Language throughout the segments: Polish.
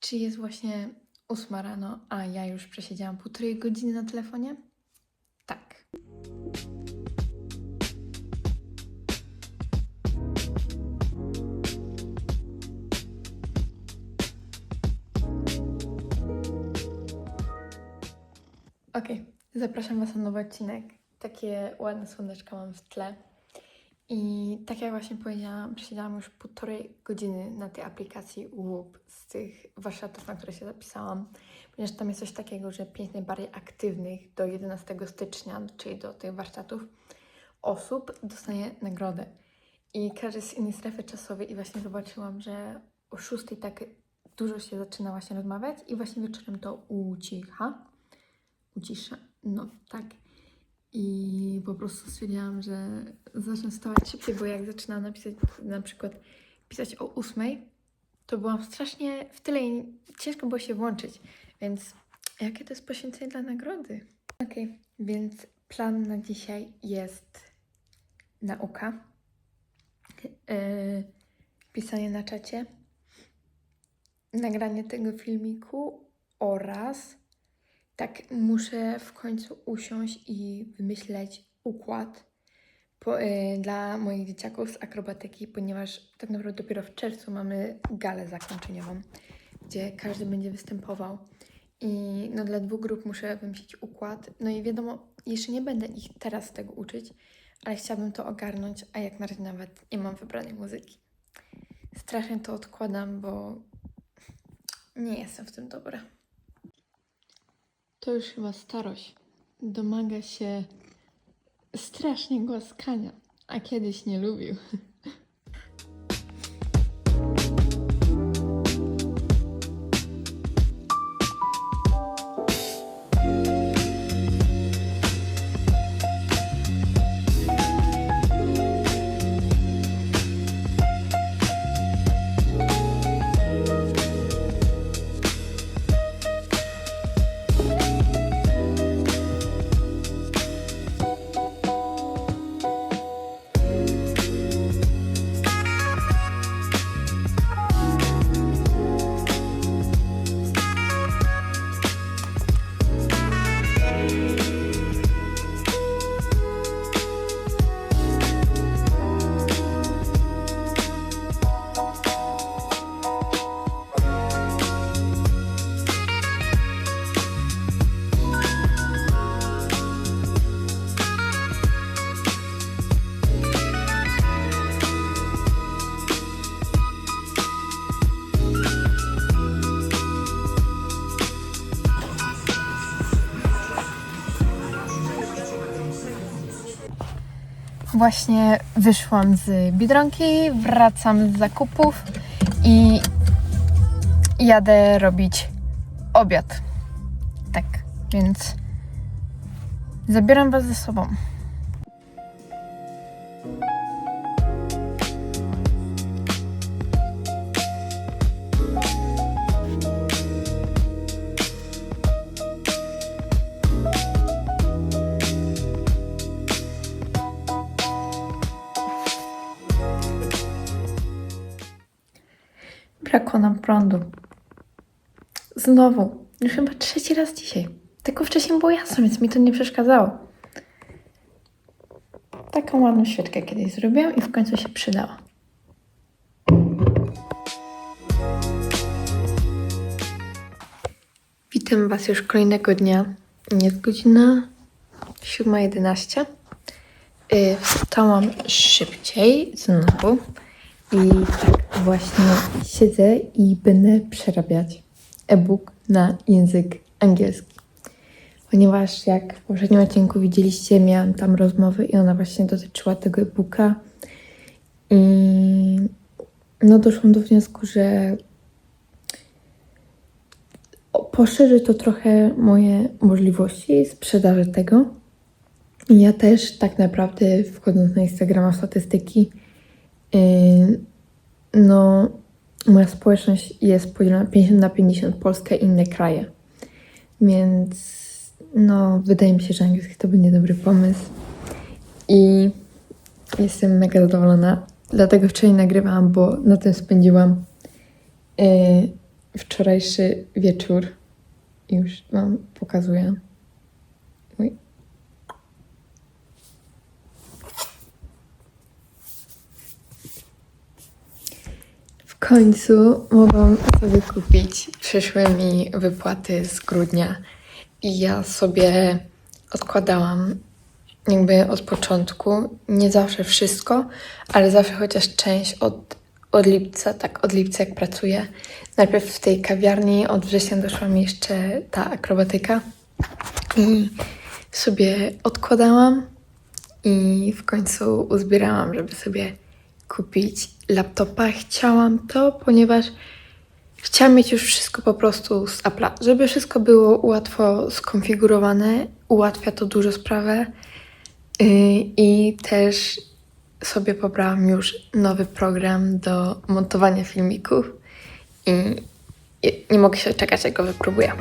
Czy jest właśnie ósma rano, a ja już przesiedziałam półtorej godziny na telefonie? Tak. Okej, zapraszam Was na nowy odcinek. Takie ładne słoneczka mam w tle. I tak jak właśnie powiedziałam, przesiedziałam już półtorej godziny na tej aplikacji Łup z tych warsztatów, na które się zapisałam, ponieważ tam jest coś takiego, że pięć najbardziej aktywnych do 11 stycznia, czyli do tych warsztatów, osób dostanie nagrodę. I każdy z innej strefy czasowej i właśnie zobaczyłam, że o 6 tak dużo się zaczyna właśnie rozmawiać i właśnie wieczorem to ucicha. Ucisza, no tak. I po prostu stwierdziłam, że zacznę wstawać szybciej, bo jak zaczynałam napisać, na przykład pisać o ósmej, to byłam strasznie w tyle i ciężko było się włączyć. Więc jakie to jest poświęcenie dla nagrody? Okej, więc plan na dzisiaj jest nauka, yy, pisanie na czacie, nagranie tego filmiku oraz tak muszę w końcu usiąść i wymyśleć układ po, y, dla moich dzieciaków z akrobatyki, ponieważ tak naprawdę dopiero w czerwcu mamy galę zakończeniową, gdzie każdy będzie występował. I no, dla dwóch grup muszę wymyślić układ. No i wiadomo, jeszcze nie będę ich teraz tego uczyć, ale chciałabym to ogarnąć, a jak na razie nawet nie mam wybranej muzyki. Strasznie to odkładam, bo nie jestem w tym dobra. To już chyba starość. Domaga się strasznie głaskania, a kiedyś nie lubił. Właśnie wyszłam z Biedronki, wracam z zakupów i jadę robić obiad. Tak, więc zabieram Was ze sobą. Brakło nam prądu. Znowu. Już chyba trzeci raz dzisiaj. Tylko wcześniej było jasno, więc mi to nie przeszkadzało. Taką ładną świeczkę kiedyś zrobiłam i w końcu się przydała. Witam Was już kolejnego dnia. Jest godzina 7.11. Yy, Wstałam szybciej znowu. I tak właśnie siedzę i będę przerabiać e-book na język angielski. Ponieważ jak w poprzednim odcinku widzieliście, miałam tam rozmowę i ona właśnie dotyczyła tego e-booka. I no doszłam do wniosku, że poszerzy to trochę moje możliwości sprzedaży tego. Ja też tak naprawdę wchodząc na Instagrama statystyki, no, moja społeczność jest podzielona 50 na 50, Polska i inne kraje. Więc no, wydaje mi się, że angielski to będzie dobry pomysł. I jestem mega zadowolona. Dlatego wczoraj nagrywałam, bo na tym spędziłam yy, wczorajszy wieczór. Już Wam pokazuję. Oj. W końcu mogłam sobie kupić. Przyszły mi wypłaty z grudnia i ja sobie odkładałam jakby od początku. Nie zawsze wszystko, ale zawsze chociaż część od, od lipca, tak od lipca jak pracuję. Najpierw w tej kawiarni, od września doszła mi jeszcze ta akrobatyka i sobie odkładałam i w końcu uzbierałam, żeby sobie kupić laptopa. Chciałam to, ponieważ chciałam mieć już wszystko po prostu z Apple'a, żeby wszystko było łatwo skonfigurowane. Ułatwia to dużo sprawę. Yy, I też sobie pobrałam już nowy program do montowania filmików i nie mogę się czekać, jak go wypróbuję.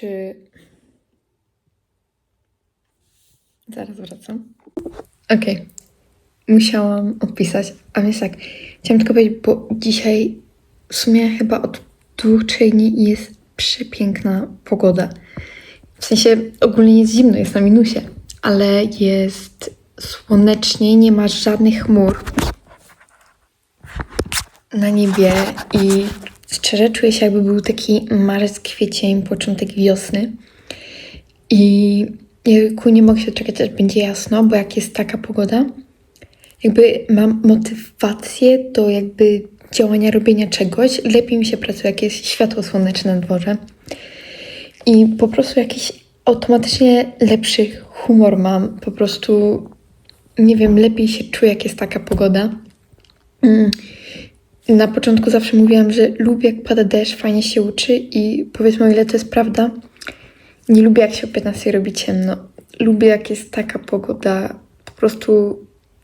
Czy. Zaraz wracam. Okej. Musiałam odpisać. A więc tak, chciałam tylko powiedzieć, bo dzisiaj w sumie chyba od dwóch, trzech dni jest przepiękna pogoda. W sensie ogólnie jest zimno, jest na minusie, ale jest słonecznie, nie ma żadnych chmur na niebie i szczerze czuję się jakby był taki marzec, kwiecień, początek wiosny. I jejku, nie mogę się doczekać, aż będzie jasno, bo jak jest taka pogoda, jakby mam motywację do jakby działania, robienia czegoś. Lepiej mi się pracuje, jak jest światło słoneczne na dworze. I po prostu jakiś automatycznie lepszy humor mam. Po prostu, nie wiem, lepiej się czuję, jak jest taka pogoda. Mm. Na początku zawsze mówiłam, że lubię jak pada deszcz, fajnie się uczy i powiedzmy o ile to jest prawda, nie lubię jak się o 15 robi ciemno. Lubię jak jest taka pogoda, po prostu,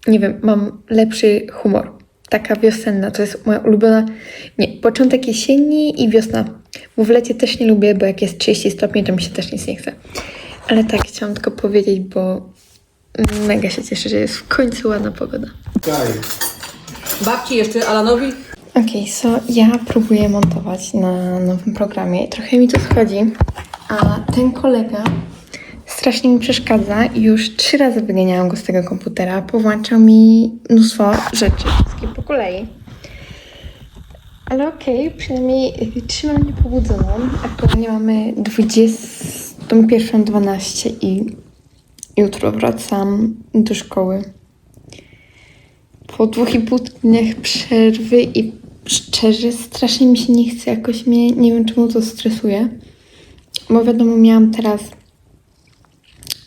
nie wiem, mam lepszy humor. Taka wiosenna, to jest moja ulubiona, nie, początek jesieni i wiosna. Bo w lecie też nie lubię, bo jak jest 30 stopni, to mi się też nic nie chce. Ale tak, chciałam tylko powiedzieć, bo mega się cieszę, że jest w końcu ładna pogoda. Daj. Babci jeszcze, Alanowi? Okej, so ja próbuję montować na nowym programie trochę mi to schodzi, a ten kolega strasznie mi przeszkadza już trzy razy wyganiałam go z tego komputera, powłączał mi mnóstwo rzeczy, wszystkie po kolei. Ale okej, przynajmniej y, trzyma mnie pobudzoną. Aktualnie mamy 21.12 i jutro wracam do szkoły po dwóch i pół dniach przerwy i szczerze strasznie mi się nie chce, jakoś mnie, nie wiem czemu to stresuje, bo wiadomo miałam teraz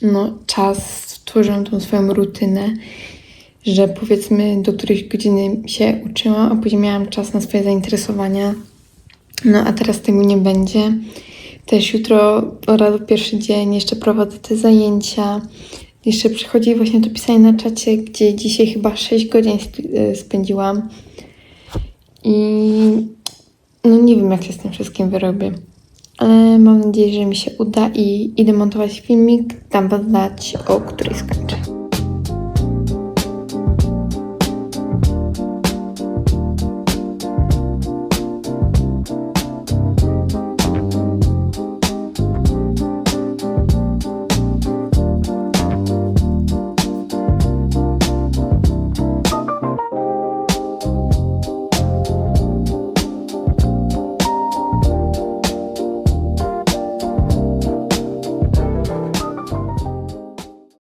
no czas, stworzyłam tą swoją rutynę, że powiedzmy do którejś godziny się uczyłam, a później miałam czas na swoje zainteresowania, no a teraz tego nie będzie. Też jutro rano pierwszy dzień, jeszcze prowadzę te zajęcia. Jeszcze przychodzi właśnie to pisanie na czacie, gdzie dzisiaj chyba 6 godzin e, spędziłam. I no nie wiem, jak się z tym wszystkim wyrobię. Ale mam nadzieję, że mi się uda i idę montować filmik. Dam wam znać, o której skończę.